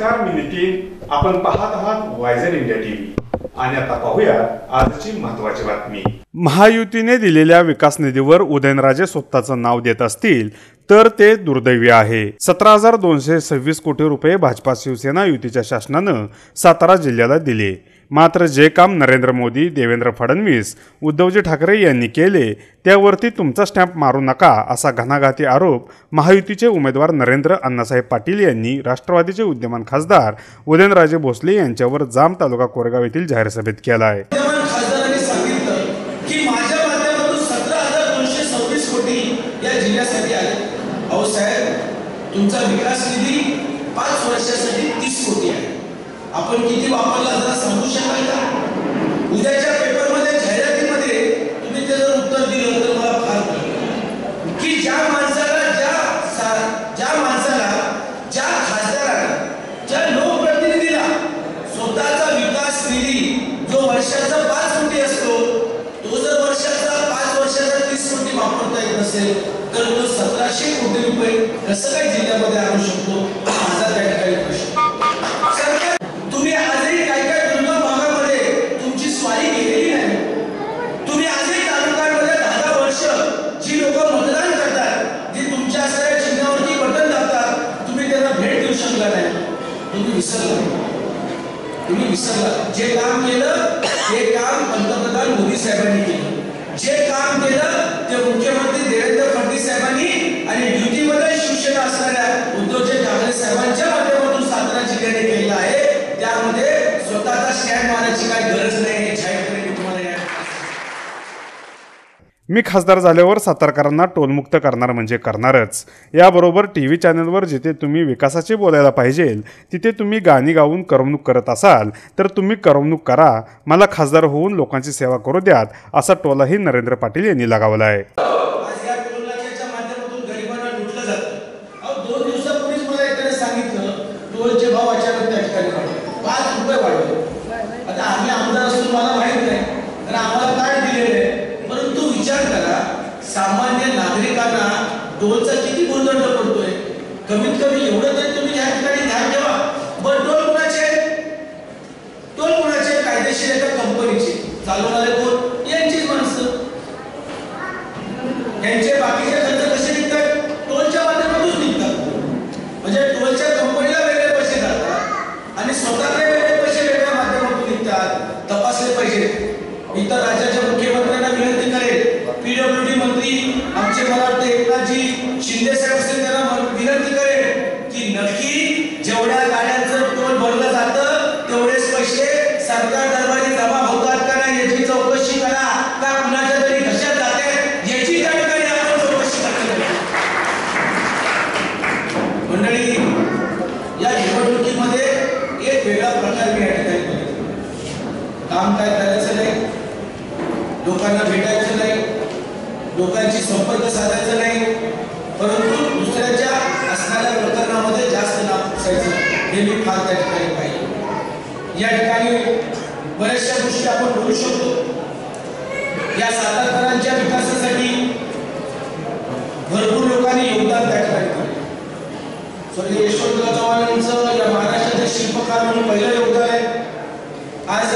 नमस्कार मी नितीन. आपण पाहत आहात वायझर इंडिया टीव्ही आणि आता पाहूया आजची महत्वाची बातमी. महायुतीने दिलेल्या विकास निधीवर उदयनराजे स्वतःचं नाव देत असतील तर ते दुर्दैवी आहे. सतरा हजार दोनशे सव्वीस कोटी रुपये भाजपा शिवसेना युतीच्या शासनानं सातारा जिल्ह्याला दिले. मात्र जे काम नरेंद्र मोदी देवेंद्र फडणवीस उद्धवजी ठाकरे यांनी केले त्यावरती तुमचा स्टॅम्प मारू नका असा घणाघाती आरोप महायुतीचे उमेदवार नरेंद्र अण्णासाहेब पाटील यांनी राष्ट्रवादीचे उद्यमान खासदार उदयनराजे भोसले यांच्यावर जाम तालुका कोरेगाव येथील जाहीर सभेत केला आहे तुमचा विकास निधी पाच वर्षासाठी आहे आपण किती वापरला जरा सांगू शकाल का? उद्याच्या पेपरमध्ये जाहिरातीमध्ये तुम्ही ते जर उत्तर दिलं तर मला फार की ज्या माणसाला ज्या ज्या माणसाला ज्या खासदाराला ज्या लोकप्रतिनिधीला स्वतःचा विकास निधी जो वर्षाचा पाच कोटी असतो तो जर वर्षाचा पाच वर्षाचा तीस कोटी वापरता येत नसेल तर तो सतराशे कोटी रुपये कसं काय जिल्ह्यामध्ये आणू शकतो? माझा त्या ठिकाणी प्रश्न सरकार तुम्ही आजही काय काय दुर्गम भागामध्ये तुमची स्वारी केलेली नाही तुम्ही आजही तालुक्यांमध्ये दहा दहा वर्ष जी लोक मतदान करतात जी तुमच्या असणाऱ्या चिन्हावरती बटन दाबतात तुम्ही त्यांना भेट देऊ शकला नाही तुम्ही विसरला तुम्ही विसरला. जे काम केलं ते काम पंतप्रधान मोदी साहेबांनी केलं. जे काम केलं ते मी खासदार झाल्यावर सातारकरांना टोलमुक्त करणार म्हणजे करणारच. याबरोबर टी व्ही चॅनलवर जिथे तुम्ही विकासाचे बोलायला पाहिजे तिथे तुम्ही गाणी गाऊन करमणूक करत असाल तर तुम्ही करमणूक करा. मला खासदार होऊन लोकांची सेवा करू द्यात असा टोलाही नरेंद्र पाटील यांनी लगावला आहे आज या टोलनाक्याच्या माध्यमातून गरिबांना लुटलं जातं अहो दोन दिवसापूर्वीच मला एकाने सांगितलं टोलचे भाव अचानक त्या ठिकाणी वाढले पाच रुपये वाढले आता आम्ही आमदार असून मला माहीत नाही तर आम्हाला काय दिलेलं आहे परंतु विचार करा सामान्य नागरिकांना टोलचा किती भूर्दंड पडतोय कमीत कमी एवढं तरी तुम्ही या ठिकाणी ध्यान ठेवा बरं टोल कुणाचे टोल कुणाचे कायदेशीर एका कंपनीचे चालवणारे कोण यांचीच माणसं यांचे बाकीचे खर्च कसे निघतात टोलच्या माध्यमातून निघतात म्हणजे टोलच्या कंपनीला वेगळे पैसे जातात आणि स्वतःकडे वेगळे पैसे वेगळ्या माध्यमातून निघतात तपासले पाहिजे मी तर राज्याच्या मुख्यमंत्र्यांना विनंती करेन पीडब्ल्यूडी मंत्री आमचे मला वाटतं एकनाथजी शिंदे साहेब असतील त्यांना विनंती करेल की नक्की जेवढ्या गाड्यांचं टोल भरलं जातं तेवढेच पैसे सरकार दरबारी जमा होतात का नाही याची चौकशी करा का कुणाच्या तरी घशात जाते याची त्या ठिकाणी आपण चौकशी मंडळी या निवडणुकीमध्ये एक वेगळा प्रकार मी या ठिकाणी बघितला. काम काय करायचं नाही लोकांना भेटायचं नाही लोकांशी संपर्क साधायचा नाही परंतु दुसऱ्याच्या असणाऱ्या प्रकरणामध्ये जास्त नाव पुसायचं हे मी फार त्या ठिकाणी पाहिजे या ठिकाणी बऱ्याचशा गोष्टी आपण बोलू शकतो. या सातारकरांच्या विकासासाठी भरपूर लोकांनी योगदान त्या ठिकाणी स्वर्गीय यशवंतराव चव्हाणांचं या महाराष्ट्राचे शिल्पकार म्हणून पहिलं योगदान आहे. आज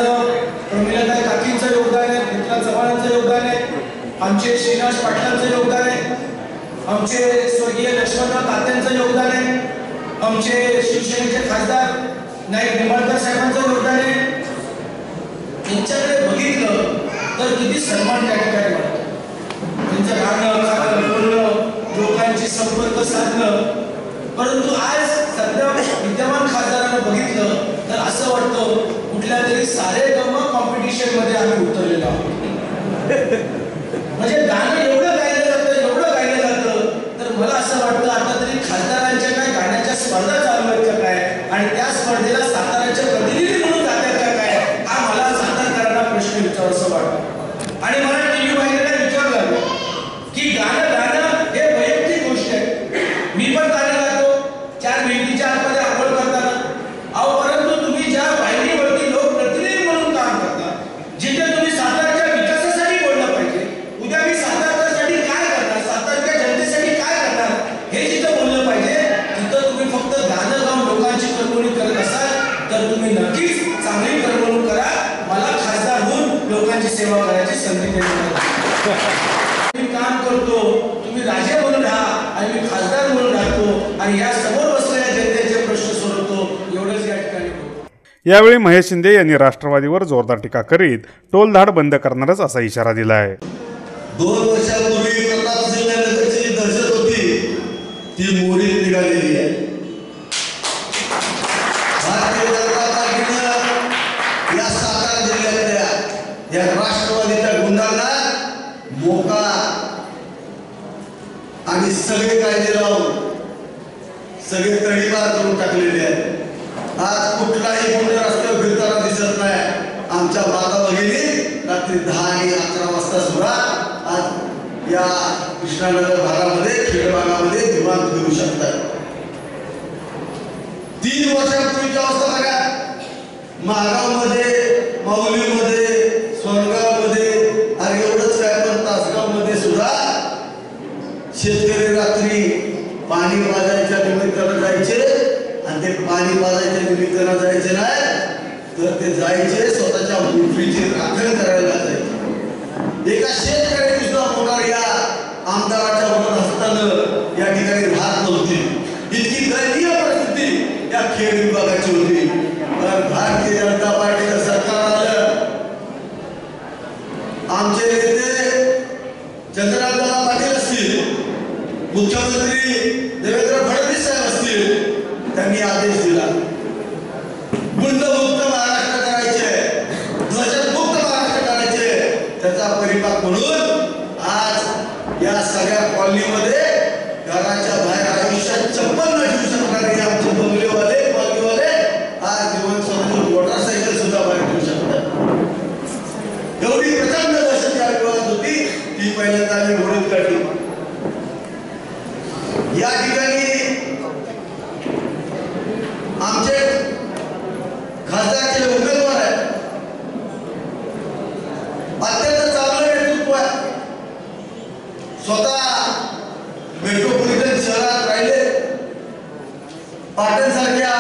प्रमिलाताई काकींचं योगदान आहे मित्रा चव्हाणांचं योगदान आहे आमचे श्रीनाथ पाटलांचं योगदान आहे आमचे स्वर्गीय लक्ष्मणराव तात्यांचं योगदान आहे आमचे शिवसेनेचे खासदार नाईक निंबाळकर साहेबांचं योगदान आहे. त्यांच्याकडे बघितलं तर किती सन्मान त्या ठिकाणी वाटतो. त्यांचं राहणं खाणं बोलणं लोकांशी संपर्क साधणं. परंतु आज सध्या विद्यमान खासदारांना बघितलं तर असं वाटतं कुठल्या तरी सारे गम कॉम्पिटिशनमध्ये आम्ही उतरलेलो आहोत म्हणजे गाणं एवढं गायलं जातं एवढं गायलं जातं तर मला असं वाटतं आता तरी खासदारांच्या काय गाण्याच्या स्पर्धा चालू आहेत का काय आणि त्या स्पर्धेला साताऱ्याच्या तुम्ही नक्कीच चांगली करमणूक करा. मला खासदार होऊन लोकांची सेवा करायची संधी मी काम करतो तुम्ही राजे म्हणून राहा आणि मी खासदार म्हणून राहतो आणि या समोर बसलेल्या जनतेचे प्रश्न सोडवतो एवढंच या ठिकाणी यावेळी महेश शिंदे यांनी राष्ट्रवादीवर जोरदार टीका करीत टोल धाड बंद करणारच असा इशारा दिला आहे दोन वर्षापूर्वी प्रताप सिंग दहशत होती ती मोडीत निघालेली आहे. या राष्ट्रवादीच्या गुंडांना मोका आणि सगळे कायदे लावून सगळे तडीपार करून टाकलेले आहेत. आज कुठलाही गुन्हे रस्त्यावर फिरताना दिसत नाही. आमच्या माता भगिनी रात्री दहा आणि अकरा वाजता सुद्धा आज या कृष्णानगर भागामध्ये खेड भागामध्ये विमान फिरू शकतात. तीन वर्षापूर्वीची अवस्था बघा. महागावमध्ये माऊलीमध्ये सोनगावमध्ये आणि एवढंच काय पण तासगावमध्ये सुद्धा शेतकरी रात्री पाणी पाजायच्या निमित्तानं जायचे आणि ते पाणी पाजायच्या निमित्तानं जायचे नाही. तर ते जायचे स्वतःच्या मुठीची राखण करायला जायचे. एका शेतकरी सुद्धा होणार या आमदाराच्या मनात असताना या ठिकाणी राहत नव्हती. इतकी दयनीय परिस्थिती या खेळ विभागाची होती. पण भारतीय जनता पार्टीचं सरकार आलं. आमचे नेते चंद्रकांत पाटील असतील मुख्यमंत्री देवेंद्र फडणवीस साहेब असतील त्यांनी आदेश दिला गुंडमुक्त महाराष्ट्र करायचे ध्वजमुक्त महाराष्ट्र करायचे त्याचा परिपाक म्हणून आज या सगळ्या कॉलनीमध्ये घराच्या बाहेर आयुष्यात चप्पल न ठेवू शकणारे आमचे बंगलेवाले कॉलनीवाले आज जीवन स्वतःची मोटरसायकल सुद्धा बाहेर ठेवू शकतात एवढी प्रचंड दहशत या विभागात होती ती पहिल्यांदा आम्ही मोडीत काढली या ठिकाणी आमचे खासदारचे उमेदवार आहेत अत्यंत चांगलं नेतृत्व आहे स्वतः मेट्रोपॉलिटन शहरात राहिले. पाटणसारख्या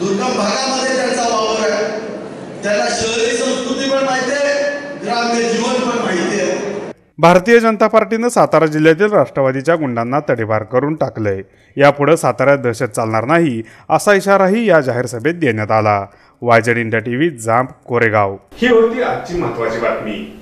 दुर्गम भागामध्ये त्यांचा वावर आहे. त्यांना शहरी संस्कृती पण माहिती आहे ग्राम्य जीवन पण माहिती आहे. भारतीय जनता पार्टीनं सातारा जिल्ह्यातील राष्ट्रवादीच्या गुंडांना तडीपार करून टाकलंय. यापुढे साताऱ्यात दहशत चालणार नाही असा इशाराही या जाहीर सभेत देण्यात आला. YZ India TV Jamb Koregaon. ही होती आजची महत्वाची बातमी.